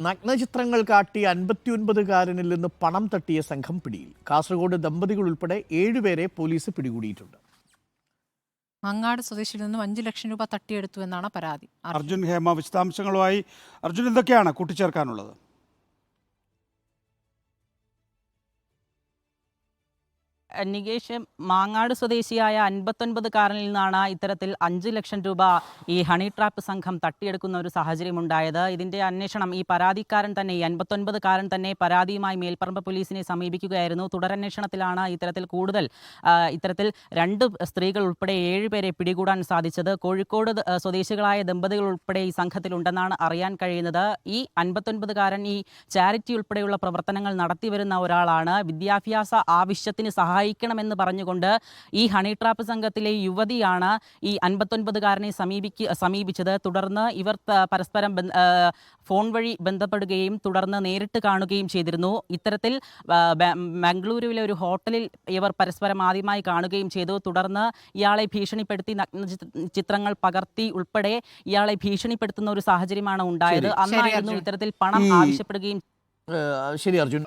നഗ്നചിത്രങ്ങൾ കാട്ടി അൻപത്തിയൊൻപതുകാരനിൽ നിന്ന് പണം തട്ടിയ സംഘം പിടിയിൽ. കാസർഗോഡ് ദമ്പതികൾ ഉൾപ്പെടെ ഏഴുപേരെ പോലീസ് പിടികൂടിയിട്ടുണ്ട്. മങ്ങാട് സ്വദേശിൽ നിന്നും അഞ്ചു ലക്ഷം രൂപ തട്ടിയെടുത്തു എന്നാണ് പരാതി. അർജുൻ അർജുൻ ഹേമ വിശദാംശങ്ങളുമായി. അർജുൻ എന്തൊക്കെയാണ് കൂട്ടിച്ചേർക്കാനുള്ളത്? നികേഷ് മാങ്ങാട് സ്വദേശിയായ അൻപത്തൊൻപതുകാരനിൽ നിന്നാണ് ഇത്തരത്തിൽ അഞ്ച് ലക്ഷം രൂപ ഈ ഹണി ട്രാപ്പ് സംഘം തട്ടിയെടുക്കുന്ന ഒരു സാഹചര്യം ഉണ്ടായത് ഇതിന്റെ അന്വേഷണം ഈ പരാതിക്കാരൻ തന്നെ ഈ അൻപത്തൊൻപതുകാരൻ തന്നെ പരാതിയുമായി മേൽപ്പറമ്പ് പോലീസിനെ സമീപിക്കുകയായിരുന്നു. തുടരന്വേഷണത്തിലാണ് ഇത്തരത്തിൽ കൂടുതൽ ഇത്തരത്തിൽ രണ്ട് സ്ത്രീകൾ ഉൾപ്പെടെ ഏഴുപേരെ പിടികൂടാൻ സാധിച്ചത്. കോഴിക്കോട് സ്വദേശികളായ ദമ്പതികൾ ഉൾപ്പെടെ ഈ സംഘത്തിലുണ്ടെന്നാണ് അറിയാൻ കഴിയുന്നത്. ഈ അൻപത്തൊൻപതുകാരൻ ഈ ചാരിറ്റി ഉൾപ്പെടെയുള്ള പ്രവർത്തനങ്ങൾ നടത്തിവരുന്ന ഒരാളാണ്. വിദ്യാഭ്യാസ ആവശ്യത്തിന് സഹായിക്കണമെന്ന് പറഞ്ഞുകൊണ്ട് ഈ ഹണി ട്രാപ്പ് സംഘത്തിലെ യുവതിയാണ് ഈ അൻപത്തൊൻപതുകാരനെ സമീപിക്ക സമീപിച്ചത്. തുടർന്ന് ഇവർ പരസ്പരം ഫോൺ വഴി ബന്ധപ്പെടുകയും തുടർന്ന് നേരിട്ട് കാണുകയും ചെയ്തിരുന്നു. ഇത്തരത്തിൽ മംഗളൂരുവിലെ ഒരു ഹോട്ടലിൽ ഇവർ പരസ്പരം ആദ്യമായി കാണുകയും ചെയ്തു. തുടർന്ന് ഇയാളെ ഭീഷണിപ്പെടുത്തി നഗ്ന ചിത്രങ്ങൾ പകർത്തി ഉൾപ്പെടെ ഇയാളെ ഭീഷണിപ്പെടുത്തുന്ന ഒരു സാഹചര്യമാണ് ഉണ്ടായത്. അന്നായിരുന്നു ഇത്തരത്തിൽ പണം ആവശ്യപ്പെടുകയും ശരി അർജുൻ.